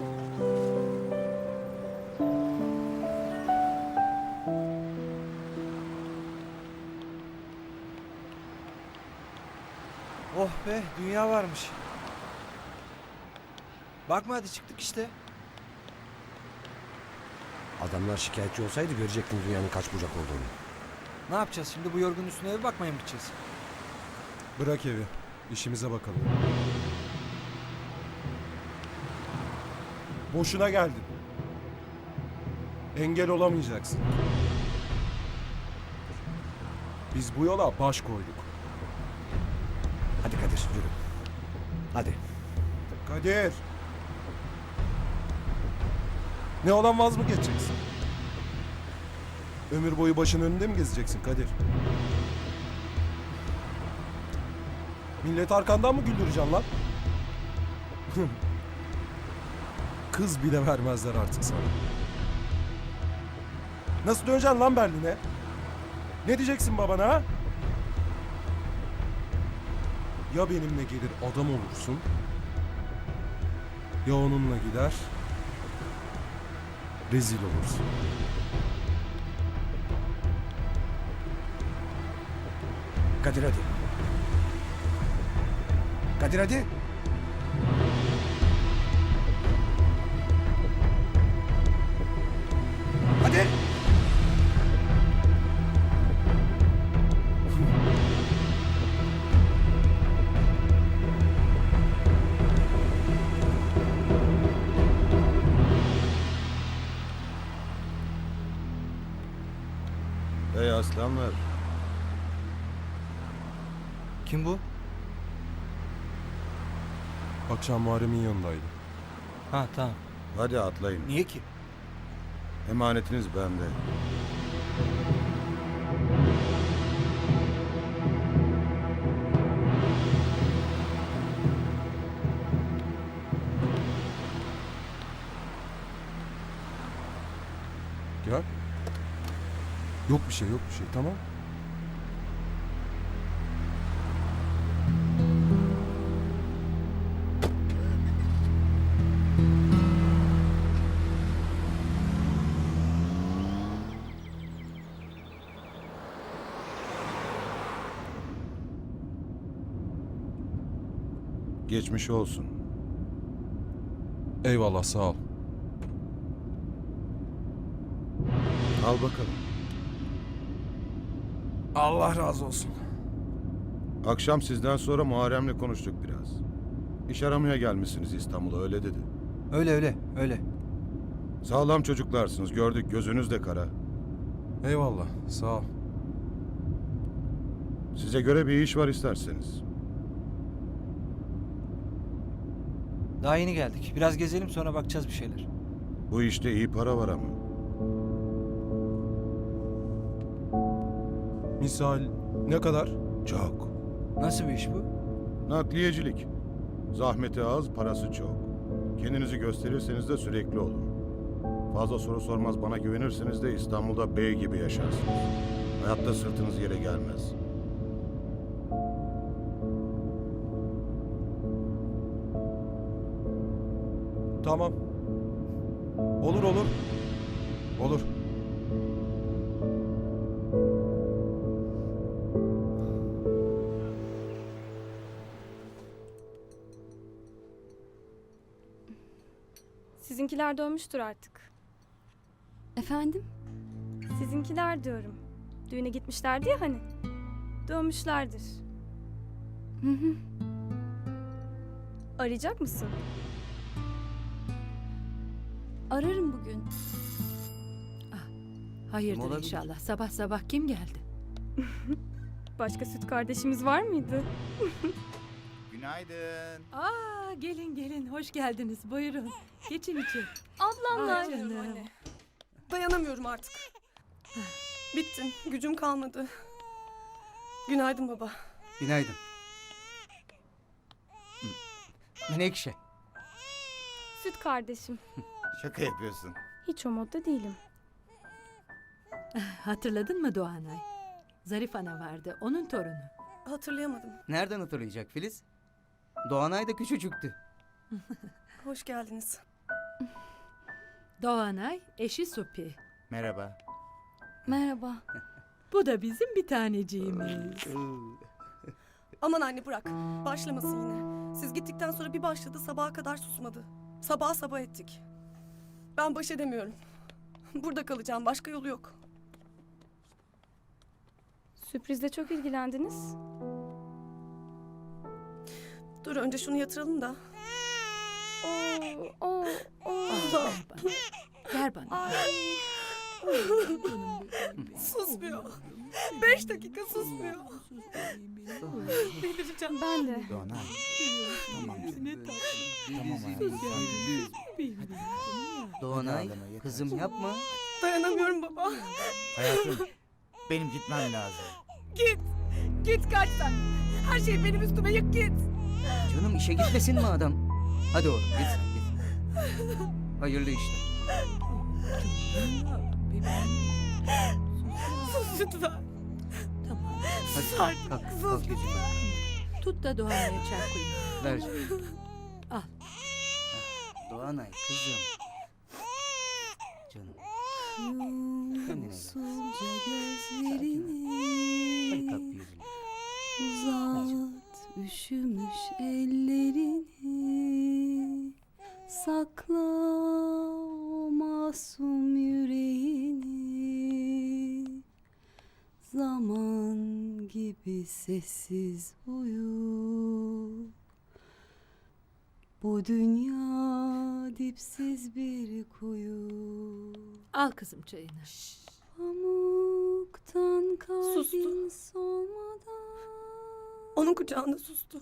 Oh be dünya varmış. Bakma hadi çıktık işte. Adamlar şikayetçi olsaydı görecektin dünyanın kaç bucak olduğunu. Ne yapacağız şimdi bu yorgun üstüne eve bakmaya mı gideceğiz? Bırak evi. İşimize bakalım. Boşuna geldin. Engel olamayacaksın. Biz bu yola baş koyduk. Hadi Kadir yürü. Hadi. Kadir. Ne olan vaz mı geçeceksin? Ömür boyu başın önünde mi gezeceksin Kadir? Millet arkandan mı güldüreceksin lan? Kız bile vermezler artık sana. Nasıl döneceksin lan Berlin'e? Ne diyeceksin babana? Ya benimle gelir adam olursun ya onunla gider rezil olursun. Kadir hadi. Kadir hadi. Ey aslanlar. Kim bu? Akşam Muharrem'in yanındaydı. Ha tamam. Hadi atlayın. Niye ki? Emanetiniz bende. Gel. Yok bir şey yok bir şey tamam. Geçmiş olsun. Eyvallah sağ ol. Al bakalım. Allah razı olsun. Akşam sizden sonra Muharrem'le konuştuk biraz. İş aramaya gelmişsiniz İstanbul'a öyle dedi. Öyle öyle öyle. Sağlam çocuklarsınız gördük gözünüz de kara. Eyvallah sağ ol. Size göre bir iş var isterseniz. Daha yeni geldik. Biraz gezelim sonra bakacağız bir şeyler. Bu işte iyi para var ama. Misal ne kadar? Çok. Nasıl bir iş bu? Nakliyecilik. Zahmeti az, parası çok. Kendinizi gösterirseniz de sürekli olur. Fazla soru sormaz bana güvenirseniz de İstanbul'da bey gibi yaşarsınız. Hayatta sırtınız yere gelmez. Tamam. Olur olur. Olur. Sizinkiler dönmüştür artık. Efendim? Sizinkiler diyorum. Düğüne gitmişlerdi ya hani. Dönmüşlerdir. Hı hı. Arayacak mısın? Ararım bugün. Hayırdır Olabilir. inşallah. Sabah sabah kim geldi? Başka süt kardeşimiz var mıydı? Günaydın. Aa gelin gelin hoş geldiniz. Buyurun. Geçin içeri. Ablamlar. Ay canım. Dayanamıyorum artık. Bittim. Gücüm kalmadı. Günaydın baba. Günaydın. Menekşe. Süt kardeşim. Şaka yapıyorsun. Hiç o modda değilim. Hatırladın mı Doğanay? Zarif ana vardı. Onun torunu. Hatırlayamadım. Nereden hatırlayacak Filiz? Doğanay da küçücüktü. Hoş geldiniz. Doğanay, eşi Supi. Merhaba. Merhaba. Bu da bizim bir taneciğimiz. Aman anne bırak. Başlamasın yine. Siz gittikten sonra bir başladı sabaha kadar susmadı. Sabah sabah ettik. Ben baş edemiyorum. Burada kalacağım. Başka yolu yok. Sürprizle çok ilgilendiniz. Dur önce şunu yatıralım da. Oo, oo, oo. Ver bana. Ver bana. Susmuyor. Beş dakika susmuyor. Delireceğim. Ben de. Doğanay. Tamam. Tamam hayatım. Yeter. kızım yapma. Dayanamıyorum baba. Hayatım. Benim gitmem lazım. Git. Git kaç sen. Her şey benim üstüme yık git. Canım işe gitmesin mi adam? Hadi oğlum git git. Hayırlı işler. Sus lütfen. Tamam. Hadi Sus artık. kalk, Sus kalk lütfen. yüzüme. Tut da Doğanay'a çay koyayım. Ver. Al. Doğanay kızım. Canım. Kendine gel. Masum yüreğini Zaman gibi sessiz uyu Bu dünya dipsiz bir kuyu Al kızım çayını. Pamuktan Sustu. kalbin solmadan Onun kucağında sustu.